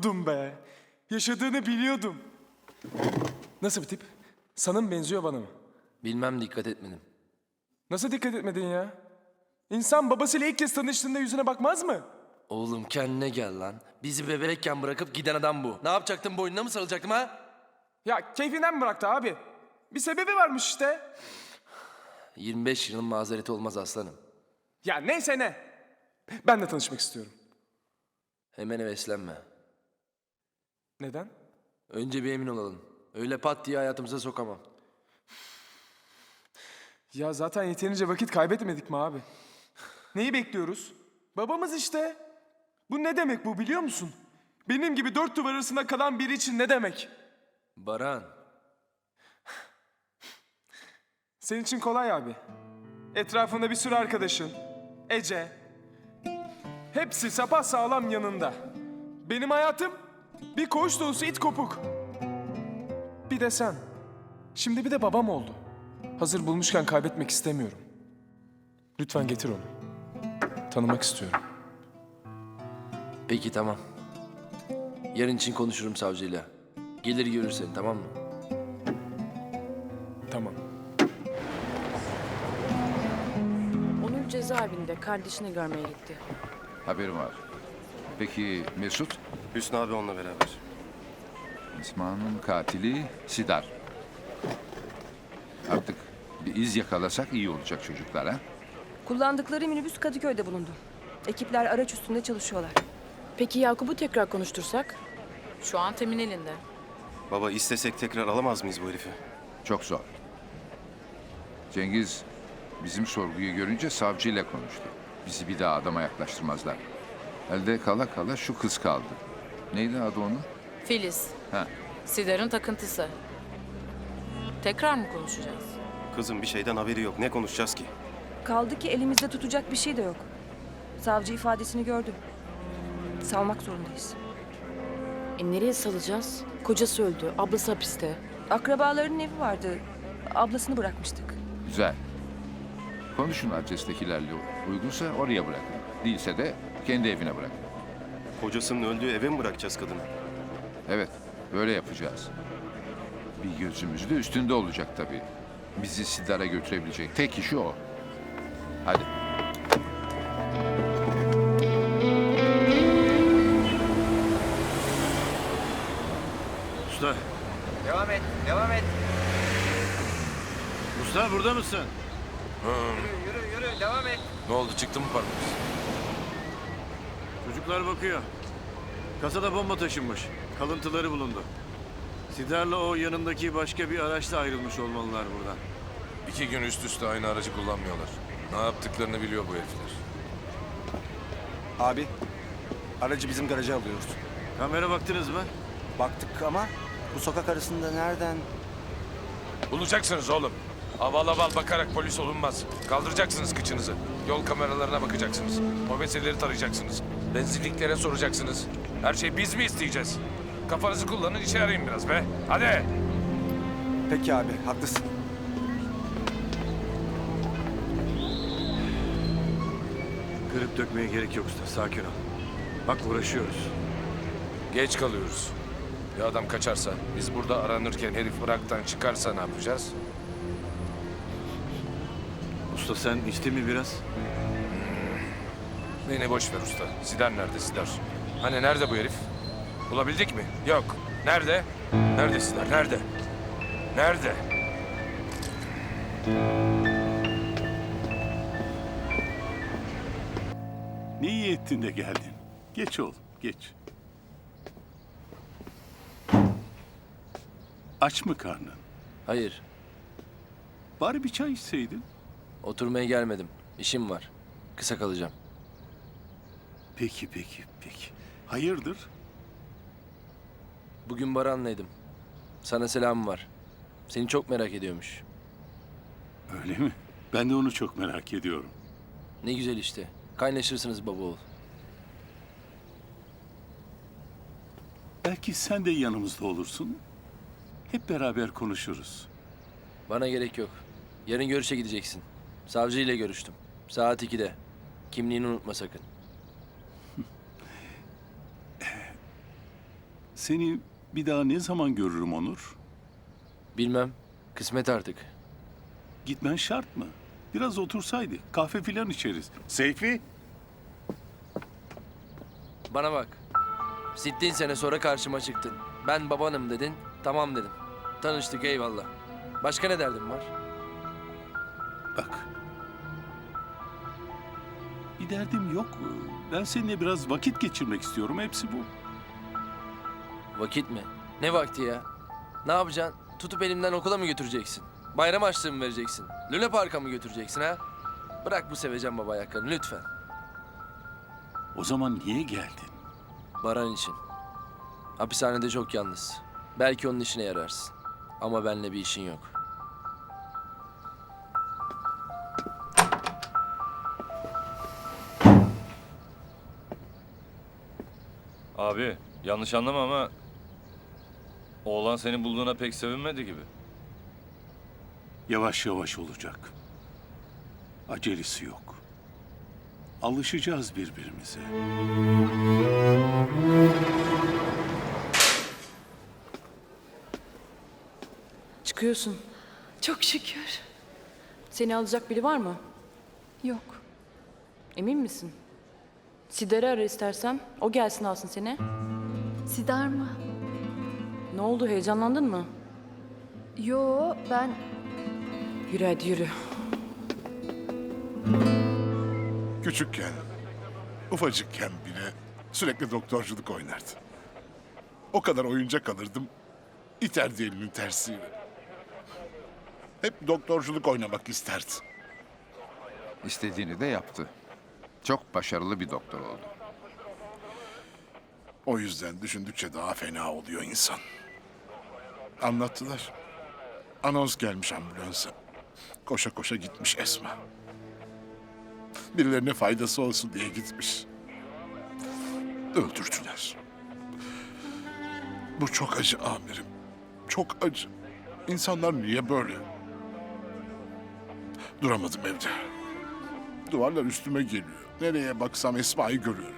Biliyordum be. Yaşadığını biliyordum. Nasıl bir tip? Sana mı benziyor bana mı? Bilmem dikkat etmedim. Nasıl dikkat etmedin ya? İnsan babasıyla ilk kez tanıştığında yüzüne bakmaz mı? Oğlum kendine gel lan. Bizi bebekken bırakıp giden adam bu. Ne yapacaktım boynuna mı sarılacaktım ha? Ya keyfinden mi bıraktı abi? Bir sebebi varmış işte. 25 yılın mazereti olmaz aslanım. Ya neyse ne. Ben de tanışmak istiyorum. Hemen heveslenme. Neden? Önce bir emin olalım. Öyle pat diye hayatımıza sokamam. Ya zaten yeterince vakit kaybetmedik mi abi? Neyi bekliyoruz? Babamız işte. Bu ne demek bu biliyor musun? Benim gibi dört duvar arasında kalan biri için ne demek? Baran, Senin için kolay abi. Etrafında bir sürü arkadaşın. Ece. Hepsi sapa sağlam yanında. Benim hayatım bir koğuş dolusu it kopuk. Bir de sen. Şimdi bir de babam oldu. Hazır bulmuşken kaybetmek istemiyorum. Lütfen getir onu. Tanımak istiyorum. peki tamam. Yarın için konuşurum savcıyla. Gelir görür seni tamam mı? Tamam. Onur cezaevinde kardeşini görmeye gitti. Haberim var. Peki Mesut? Hüsnü abi onunla beraber. İsmail'in katili Sidar. Artık bir iz yakalasak iyi olacak çocuklar ha? Kullandıkları minibüs Kadıköy'de bulundu. Ekipler araç üstünde çalışıyorlar. Peki Yakup'u tekrar konuştursak? Şu an Temin elinde. Baba istesek tekrar alamaz mıyız bu herifi? Çok zor. Cengiz bizim sorguyu görünce savcıyla konuştu. Bizi bir daha adama yaklaştırmazlar. Elde kala kala şu kız kaldı. Neydi adı onun? Filiz, Ha, Sidar'ın takıntısı. Tekrar mı konuşacağız? Kızın bir şeyden haberi yok. Ne konuşacağız ki? Kaldı ki elimizde tutacak bir şey de yok. Savcı ifadesini gördü. Salmak zorundayız. E nereye salacağız? Kocası öldü, ablası hapiste. Akrabalarının evi vardı. Ablasını bırakmıştık. güzel. Konuşun adrestekilerle uygunsa oraya bırakın. Değilse de kendi evine bırakın. Kocasının öldüğü eve mi bırakacağız kadını? Evet, böyle yapacağız. Bir gözümüz de üstünde olacak tabii. Bizi Sidar'a götürebilecek tek kişi o. Hadi. Usta, Devam et, devam et. usta burada mısın? Yürü, yürü, yürü, devam et. Ne oldu çıktı mı parmağınız? Çocuklar bakıyor. Kasada bomba taşınmış. Kalıntıları bulundu. Sidar'la o yanındaki başka bir araçla ayrılmış olmalılar buradan. İki gün üst üste aynı aracı kullanmıyorlar. Ne yaptıklarını biliyor bu herifler. Abi, aracı bizim garaja alıyoruz. Kamera baktınız mı? Baktık ama bu sokak arasında nereden? Bulacaksınız oğlum. Aval aval bakarak polis olunmaz. Kaldıracaksınız kıçınızı. Yol kameralarına bakacaksınız. Mobeseleri tarayacaksınız. Benzinliklere soracaksınız. Her şeyi biz mi isteyeceğiz? Kafanızı kullanın işe yarayın biraz be. Hadi. Peki abi, haklısın. Kırıp dökmeye gerek yok usta. Sakin ol. Bak uğraşıyoruz. Geç kalıyoruz. Bir adam kaçarsa, biz burada aranırken herif Irak'tan çıkarsa ne yapacağız? Usta sen içtin mi biraz? Beni boş ver usta. Sidar nerede Sidar? Hani nerede bu herif? Bulabildik mi? Yok. Nerede? Nerede Sidar? Nerede? Nerede? Ne iyi ettin de geldin. Geç oğlum, geç. Aç mı karnın? Hayır, Bari bir çay içseydin. oturmaya gelmedim. İşim var. Kısa kalacağım. Peki, peki, peki. Hayırdır? Bugün Baran'laydım. Sana selam var. Seni çok merak ediyormuş. Öyle mi? Ben de onu çok merak ediyorum. Ne güzel işte. Kaynaşırsınız baba oğul. Belki sen de yanımızda olursun. Hep beraber konuşuruz. Bana gerek yok. Yarın görüşe gideceksin. Savcı ile görüştüm. Saat 2'de. Kimliğini unutma sakın. Seni bir daha ne zaman görürüm Onur? Bilmem. Kısmet artık. Gitmen şart mı? Biraz otursaydık. Kahve filan içeriz. Seyfi? Bana bak. Sittin sene sonra karşıma çıktın. Ben babanım dedin. Tamam dedim. Tanıştık eyvallah. Başka ne derdin var? Bak. Bir derdim yok. Ben seninle biraz vakit geçirmek istiyorum. Hepsi bu. Vakit mi? Ne vakti ya? Ne yapacaksın? Tutup elimden okula mı götüreceksin? Bayram harçlığı mı vereceksin? Lüle Park'a mı götüreceksin ha? Bırak bu seveceğim baba ayaklarını lütfen. O zaman niye geldin? Baran için. Hapishanede çok yalnız. Belki onun işine yararsın. Ama benimle bir işin yok. Abi yanlış anlama ama oğlan seni bulduğuna pek sevinmedi gibi. Yavaş yavaş olacak. Acelesi yok. Alışacağız birbirimize. Çıkıyorsun. Çok şükür. Seni alacak biri var mı? Yok. Emin misin? Sider'i ara istersen. O gelsin alsın seni. Sidar mı? Ne oldu heyecanlandın mı? Yo ben Yürü hadi yürü. Küçükken, ufacıkken bile sürekli doktorculuk oynardı. O kadar oyuncak alırdım, iterdi elinin tersiyle. Hep doktorculuk oynamak isterdi. İstediğini de yaptı. Çok başarılı bir doktor oldu. O yüzden düşündükçe daha fena oluyor insan. Anlattılar. Anons gelmiş ambulansa. Koşa koşa gitmiş Esma. Birilerine faydası olsun diye gitmiş. Öldürdüler. Bu çok acı amirim. Çok acı. İnsanlar niye böyle? Duramadım evde. Duvarlar üstüme geliyor. Nereye baksam Esma'yı görüyorum.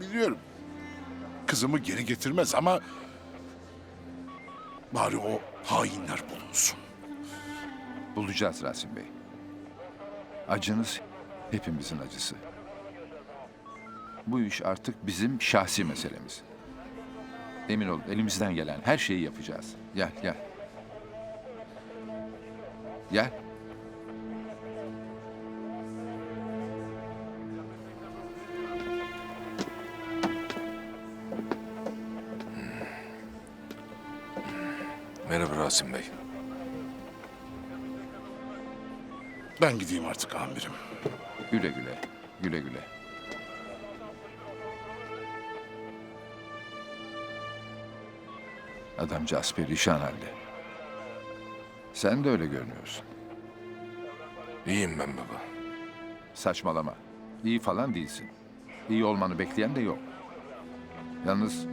Biliyorum. Kızımı geri getirmez ama... Bari o hainler bulunsun. Bulacağız Rasim Bey. Acınız hepimizin acısı. Bu iş artık bizim şahsi meselemiz. Emin olun elimizden gelen her şeyi yapacağız. Gel gel. Gel. Merhaba Rasim Bey. Ben gideyim artık amirim. Güle güle. Güle güle. Adamcağız perişan halde. Sen de öyle görünüyorsun. İyiyim ben baba. Saçmalama. İyi falan değilsin. İyi olmanı bekleyen de yok. Yalnız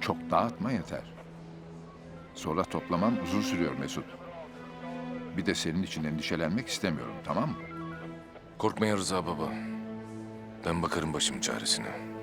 çok dağıtma yeter. Sonra toplaman uzun sürüyor Mesut. Bir de senin için endişelenmek istemiyorum, tamam mı? Korkmaya Rıza baba. Ben bakarım başım çaresine.